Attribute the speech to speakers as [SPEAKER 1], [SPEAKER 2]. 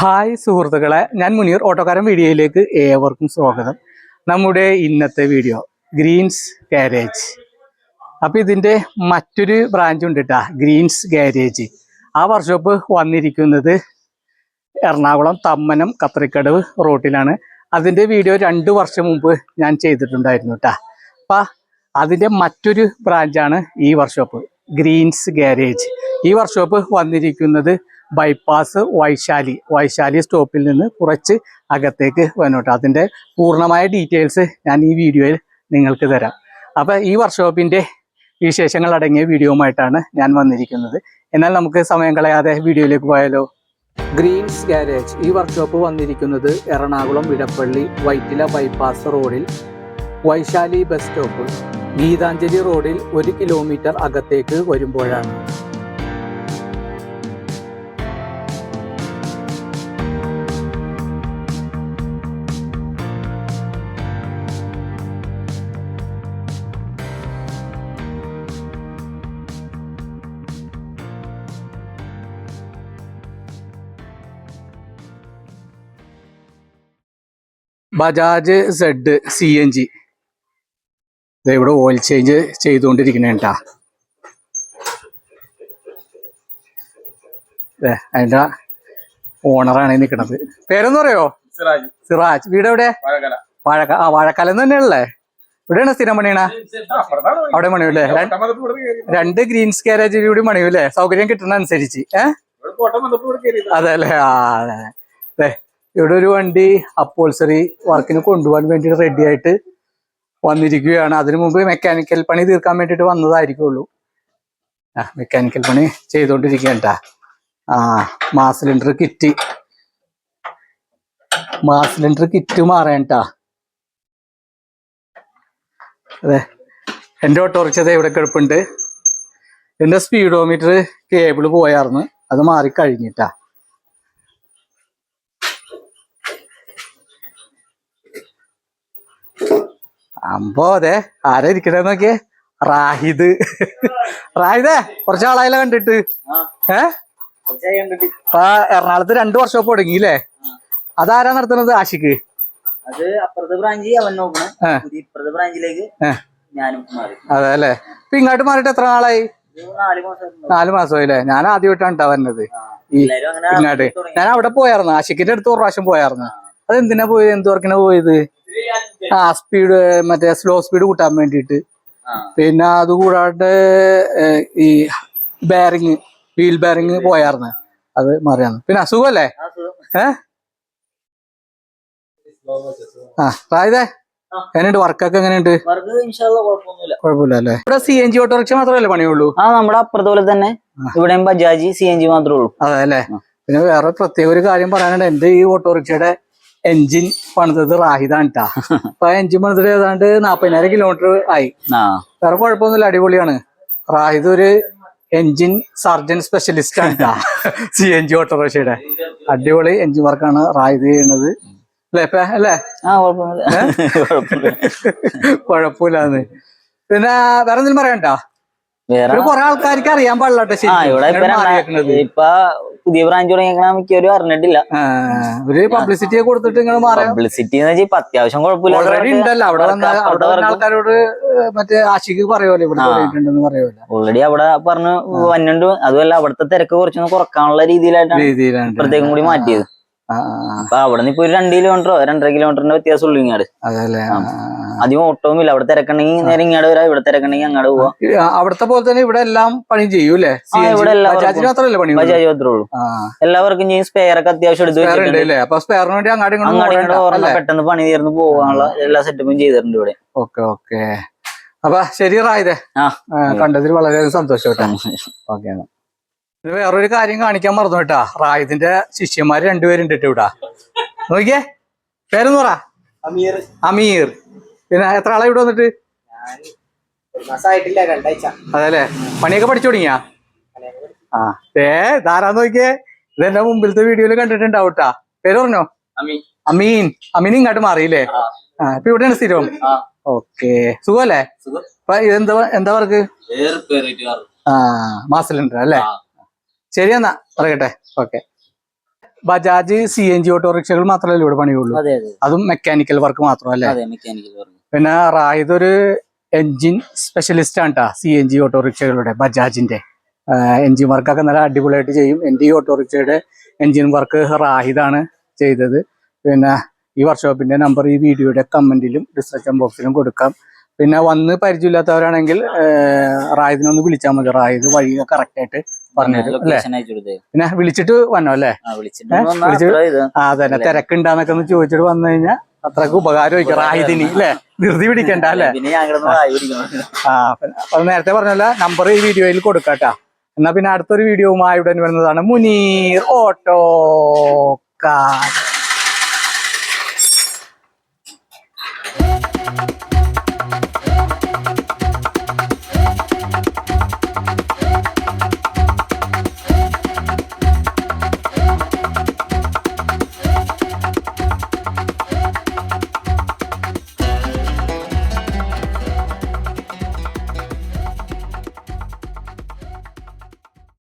[SPEAKER 1] Hi സുഹൃത്തുക്കളെ ഞാൻ മുനീർ ഓട്ടോക്കാരൻ വീഡിയോയിലേക്ക് ഏവർക്കും സ്വാഗതം. നമ്മുടെ ഇന്നത്തെ വീഡിയോ ഗ്രീൻസ് ഗാരേജ്. അപ്പം ഇതിന്റെ മറ്റൊരു ബ്രാഞ്ച് ഉണ്ട് കേട്ടാ ഗ്രീൻസ് ഗാരേജ്. ആ വർക്ക്ഷോപ്പ് വന്നിരിക്കുന്നത് എറണാകുളം തമ്മനം കത്രിക്കടവ് റോട്ടിലാണ്. അതിന്റെ വീഡിയോ രണ്ട് വർഷം മുമ്പ് ഞാൻ ചെയ്തിട്ടുണ്ടായിരുന്നു കേട്ടാ അപ്പം അതിന്റെ മറ്റൊരു ബ്രാഞ്ചാണ് ഈ വർക്ക്ഷോപ്പ് ഗ്രീൻസ് ഗാരേജ്. ഈ വർക്ക്ഷോപ്പ് വന്നിരിക്കുന്നത് ബൈപ്പാസ് വൈശാലി. വൈശാലി സ്റ്റോപ്പിൽ നിന്ന് കുറച്ച് അകത്തേക്ക് വന്നോട്ടെ. അതിന്റെ പൂർണമായ ഡീറ്റെയിൽസ് ഞാൻ ഈ വീഡിയോയിൽ നിങ്ങൾക്ക് തരാം. അപ്പോൾ ഈ വർക്ക്ഷോപ്പിന്റെ വിശേഷങ്ങൾ അടങ്ങിയ വീഡിയോയുമായിട്ടാണ് ഞാൻ വന്നിരിക്കുന്നത്. എന്നാൽ നമുക്ക് സമയം കളയാതെ വീഡിയോയിലേക്ക് പോയാലോ? Green's garage. ഈ വർക്ക്ഷോപ്പ് വന്നിരിക്കുന്നത് എറണാകുളം ഇടപ്പള്ളി വൈറ്റില ബൈപ്പാസ് റോഡിൽ വൈശാലി ബസ് സ്റ്റോപ്പ് ഗീതാഞ്ജലി റോഡിൽ ഒരു കിലോമീറ്റർ അകത്തേക്ക് വരുമ്പോഴാണ്. Bajaj Z C N G ഇവിടെ ഓയിൽ ചേഞ്ച് ചെയ്തുകൊണ്ടിരിക്കണേട്ടാ അതിന്റെ ഓണറാണ് നിൽക്കണത് പേരെന്ന് പറയോ
[SPEAKER 2] സിറാജ്.
[SPEAKER 1] സിറാജ്. വീട് എവിടെ? വാഴക്ക ആ വാഴക്കാലം തന്നെയല്ലേ ഇവിടെയാണ് സ്ഥിരം പണിയണ? അവിടെ
[SPEAKER 2] മണിയല്ലേ.
[SPEAKER 1] രണ്ട് ഗ്രീൻസ് കാരേജിൽ കൂടി മണിയല്ലേ സൗകര്യം കിട്ടുന്ന അനുസരിച്ച്. ഏഹ് അതെ അല്ലേ? ആ അതെ ഇവിടെ ഒരു വണ്ടി അപ്പോൾസറി വർക്കിന് കൊണ്ടുപോകാൻ വേണ്ടി റെഡി ആയിട്ട് വന്നിരിക്കുകയാണ്. അതിനു മുമ്പ് മെക്കാനിക്കൽ പണി തീർക്കാൻ വേണ്ടിയിട്ട് വന്നതായിരിക്കുള്ളൂ. ആ മെക്കാനിക്കൽ പണി ചെയ്തോണ്ടിരിക്കണ്ട ആ master cylinder kit master cylinder kit മാറേണ്ട അതെ എന്റെ ഓട്ടോറിക്ഷത ഇവിടെ കിടപ്പുണ്ട്. എന്റെ സ്പീഡോമീറ്റർ കേബിൾ പോയാർന്ന്. അത് മാറി അമ്പോ അതെ ആരാ ഇരിക്കണേ നോക്കിയേ? റാഹിദ്. റാഹിദേ കുറച്ച് ആളായാലും കണ്ടിട്ട്. ഏ? ഇപ്പൊ എറണാകുളത്ത് രണ്ടു വർഷം തുടങ്ങിയില്ലേ? അതാരാ നടത്തുന്നത് ആഷിക്ക്?
[SPEAKER 3] അത് അപ്പുറത്തെ ബ്രാഞ്ച് അവൻ നോക്കണേ. ഇപ്പുറത്തെ ബ്രാഞ്ചിലേക്ക് ഞാനും
[SPEAKER 1] അതെ അല്ലേ? ഇപ്പൊ ഇങ്ങോട്ട് മാറിയിട്ട് എത്ര നാളായി?
[SPEAKER 3] നാല് മാസം
[SPEAKER 1] നാല് മാസമായില്ലേ? ഞാൻ ആദ്യമായിട്ടാണ് കേട്ടോ ഇങ്ങോട്ട്. ഞാൻ അവിടെ പോയായിരുന്നു. ആഷിക്കിന്റെ അടുത്ത് ഒരു പ്രാവശ്യം പോയായിരുന്നു. അത് എന്തിനാ പോയത്? എന്ത് വർക്കിനാ പോയത്? ആ സ്പീഡ് മറ്റേ സ്ലോ സ്പീഡ് കൂട്ടാൻ വേണ്ടിയിട്ട്. പിന്നെ അതുകൂടാണ്ട് ഈ ബാരിങ് വീൽ ബാരിങ് പോയാർന്ന്. അത് മാറിയാന്ന് പിന്നെ അസുഖല്ലേ. ഏ? ആ. എങ്ങനെയുണ്ട്? വർക്കൊക്കെ എങ്ങനെയുണ്ട്? കുഴപ്പമില്ല അല്ലേ? ഇവിടെ സി എൻ ജി ഓട്ടോറിക്ഷ മാത്രമല്ലേ പണിയുള്ളൂ?
[SPEAKER 3] ആ നമ്മുടെ അപ്പുറത്തെ പോലെ തന്നെ.
[SPEAKER 1] ഇവിടെ
[SPEAKER 3] ബജാജി ബജാജ് സി എൻ ജി മാത്രമേ ഉള്ളൂ.
[SPEAKER 1] അതെ അല്ലേ? പിന്നെ വേറെ പ്രത്യേക ഒരു കാര്യം പറയാനുണ്ട്. എന്റെ ഈ ഓട്ടോറിക്ഷയുടെ എഞ്ചിൻ പണിതത് റാഹിദാണ് കേട്ടാ അപ്പൊ എഞ്ചിൻ പണിതിട്ട് ഏതാണ്ട് നാപ്പതിനായിരം കിലോമീറ്റർ ആയി.
[SPEAKER 3] ആ.
[SPEAKER 1] വേറെ കുഴപ്പമൊന്നുമില്ല അടിപൊളിയാണ്. റാഹിദ് ഒരു എഞ്ചിൻ സർജൻ സ്പെഷ്യലിസ്റ്റ് ആണ് സി എൻ ജി ഓട്ടോറിക്ഷയുടെ അടിപൊളി എഞ്ചിൻ വർക്കാണ് റാഹിദ് ചെയ്യുന്നത്. അല്ലേ അല്ലേ?
[SPEAKER 3] ആ
[SPEAKER 1] കുഴപ്പമില്ലാന്ന്. പിന്നെ വേറെ എന്തെങ്കിലും പറയണ്ട
[SPEAKER 3] വേറെ
[SPEAKER 1] കുറെ ആൾക്കാർക്ക് അറിയാൻ പാടില്ല
[SPEAKER 3] ഇവിടെ ഇപ്പൊ പുതിയ ബ്രാഞ്ച് തുടങ്ങിയേക്കണ മിക്കവരും അറിഞ്ഞിട്ടില്ല.
[SPEAKER 1] ഒരു പബ്ലിസിറ്റി കൊടുത്തിട്ട് നിങ്ങൾ
[SPEAKER 3] പബ്ലിസിറ്റി എന്ന് വെച്ചാൽ അത്യാവശ്യം കുഴപ്പമില്ല.
[SPEAKER 1] ഓൾറെഡി ഉണ്ടല്ലോ. അവിടെ അവിടെ വന്ന ആൾക്കാരോട് മറ്റേ ആഷിക്ക് പറയുമല്ലോ ഇവിടെ. തുടങ്ങിയിട്ടുണ്ടെന്ന് പറയുമല്ലോ.
[SPEAKER 3] ഓൾറെഡി അവിടെ പറഞ്ഞ് വന്നുണ്ട് അതുമല്ല അവിടുത്തെ തിരക്ക് കുറച്ചൊന്ന് കുറക്കാനുള്ള രീതിയിലായിട്ടാണ് പ്രത്യേകം കൂടി മാറ്റിയത്. അപ്പൊ അവിടെ നിന്ന് ഇപ്പൊ ഒരു രണ്ട് കിലോമീറ്ററോ രണ്ടര കിലോമീറ്ററിന്റെ വ്യത്യാസം ഉള്ളു ഇങ്ങാട്.
[SPEAKER 1] അതല്ലേ?
[SPEAKER 3] അധികം ഓട്ടവും ഇല്ല അവിടെ തിരക്കണെങ്കിൽ നേരെ ഇങ്ങോട്ട് വരാം ഇവിടെ തിരക്കണെങ്കിൽ അങ്ങോട്ട് പോവാം.
[SPEAKER 1] അവിടത്തെ പോലെ തന്നെ ഇവിടെ എല്ലാം പണി
[SPEAKER 3] ചെയ്യൂലേ ഇവിടെ എല്ലാവർക്കും.
[SPEAKER 1] ബജാജിന് മാത്രമല്ലേ പണി
[SPEAKER 3] ബജാജ് മാത്രമേ ഉള്ളൂ.
[SPEAKER 1] ആ.
[SPEAKER 3] എല്ലാവർക്കും ചെയ്യും സ്പെയർ ഒക്കെ അത്യാവശ്യം എടുത്ത് വെച്ചിട്ടുണ്ട്.
[SPEAKER 1] അല്ലേ അപ്പൊ സ്പെയറിന് വേണ്ടി അങ്ങാട്ടും ഇങ്ങോട്ടും
[SPEAKER 3] പെട്ടെന്ന് പണി തീർന്ന് പോകാനുള്ള എല്ലാ സെറ്റപ്പും ചെയ്തിട്ടുണ്ട് ഇവിടെ.
[SPEAKER 1] Okay okay. അപ്പൊ ശരി റായതേ
[SPEAKER 3] ആ.
[SPEAKER 1] കണ്ടതിൽ വളരെ സന്തോഷം കേട്ടോ. ഓക്കെ വേറൊരു കാര്യം കാണിക്കാൻ മറന്നു കേട്ടാ. റായതിന്റെ ശിഷ്യന്മാര് രണ്ടുപേരുണ്ട് കേട്ടോ ഇവിടെ. നോക്കിയേ. പേരെന്ന് പറ.
[SPEAKER 3] അമീർ.
[SPEAKER 1] അമീർ. പിന്നെ എത്ര ആളെ ഇവിടെ വന്നിട്ട്? അതല്ലേ? പണിയൊക്കെ പഠിച്ചു തുടങ്ങിയാ? ആ. ഏ ധാരാ നോക്കിയേ? ഇതെന്റെ മുമ്പിലത്തെ വീഡിയോയിൽ കണ്ടിട്ടുണ്ടാവട്ടാ. പേര് പറഞ്ഞോ
[SPEAKER 3] അമീൻ.
[SPEAKER 1] അമീൻ ഇങ്ങോട്ട് മാറിയില്ലേ?
[SPEAKER 3] ആ.
[SPEAKER 1] ഇപ്പൊ ഇവിടെയാണ് സ്ഥിരം?
[SPEAKER 3] ആ.
[SPEAKER 1] ഓക്കെ. സുഖല്ലേ?
[SPEAKER 3] സുഖം.
[SPEAKER 1] അപ്പൊ ഇതെന്താ എന്താ വർക്ക്? ആ മാസലുണ്ട് അല്ലേ? ശരി എന്നാ പറയട്ടെ. Okay. Bajaj C N G ഓട്ടോറിക്ഷകൾ മാത്രമല്ലേ ഇവിടെ പണിയുള്ളൂ?
[SPEAKER 3] അതെ അതെ.
[SPEAKER 1] അതും മെക്കാനിക്കൽ വർക്ക് മാത്രമല്ലേ
[SPEAKER 3] അതെ മെക്കാനിക്കൽ പറഞ്ഞു
[SPEAKER 1] പിന്നെ റായിദ് ഒരു എൻജിൻ സ്പെഷ്യലിസ്റ്റ് ആണ് കേട്ടോ സി എൻ ജി ഓട്ടോറിക്ഷകളുടെ ബജാജിന്റെ. എൻജിൻ വർക്കൊക്കെ നല്ല അടിപൊളിയായിട്ട് ചെയ്യും. എന്റെ ഈ ഓട്ടോറിക്ഷയുടെ എൻജിൻ വർക്ക് റാഹിദാണ് ചെയ്തത്. പിന്നെ ഈ വർക്ക്ഷോപ്പിന്റെ നമ്പർ ഈ വീഡിയോയുടെ കമന്റിലും ഡിസ്ക്രിപ്ഷൻ ബോക്സിലും കൊടുക്കാം. പിന്നെ വന്ന് പരിചയമില്ലാത്തവരാണെങ്കിൽ റാഹിദിനൊന്ന് വിളിച്ചാൽ മതി. റാഹിദ് വഴി കറക്റ്റ് ആയിട്ട് പറഞ്ഞുതരും അല്ലേ? പിന്നെ വിളിച്ചിട്ട് വന്നോ അല്ലേ?
[SPEAKER 3] വിളിച്ചിട്ട്
[SPEAKER 1] ആ അതന്നെ. തിരക്കുണ്ടാന്നൊക്കെ ഒന്ന് ചോദിച്ചിട്ട് വന്നു കഴിഞ്ഞാൽ അത്രയ്ക്ക് ഉപകാരമായിരിക്കും റാഹിദിനി അല്ലെ ധൃതി പിടിക്കണ്ട അല്ലെ? ആ. നേരത്തെ പറഞ്ഞല്ല നമ്പർ ഈ വീഡിയോയിൽ കൊടുക്കാട്ട. എന്നാ പിന്നെ അടുത്തൊരു വീഡിയോവുമായി ഉടൻ വരുന്നതാണ് മുനീർ ഓട്ടോ കാർ.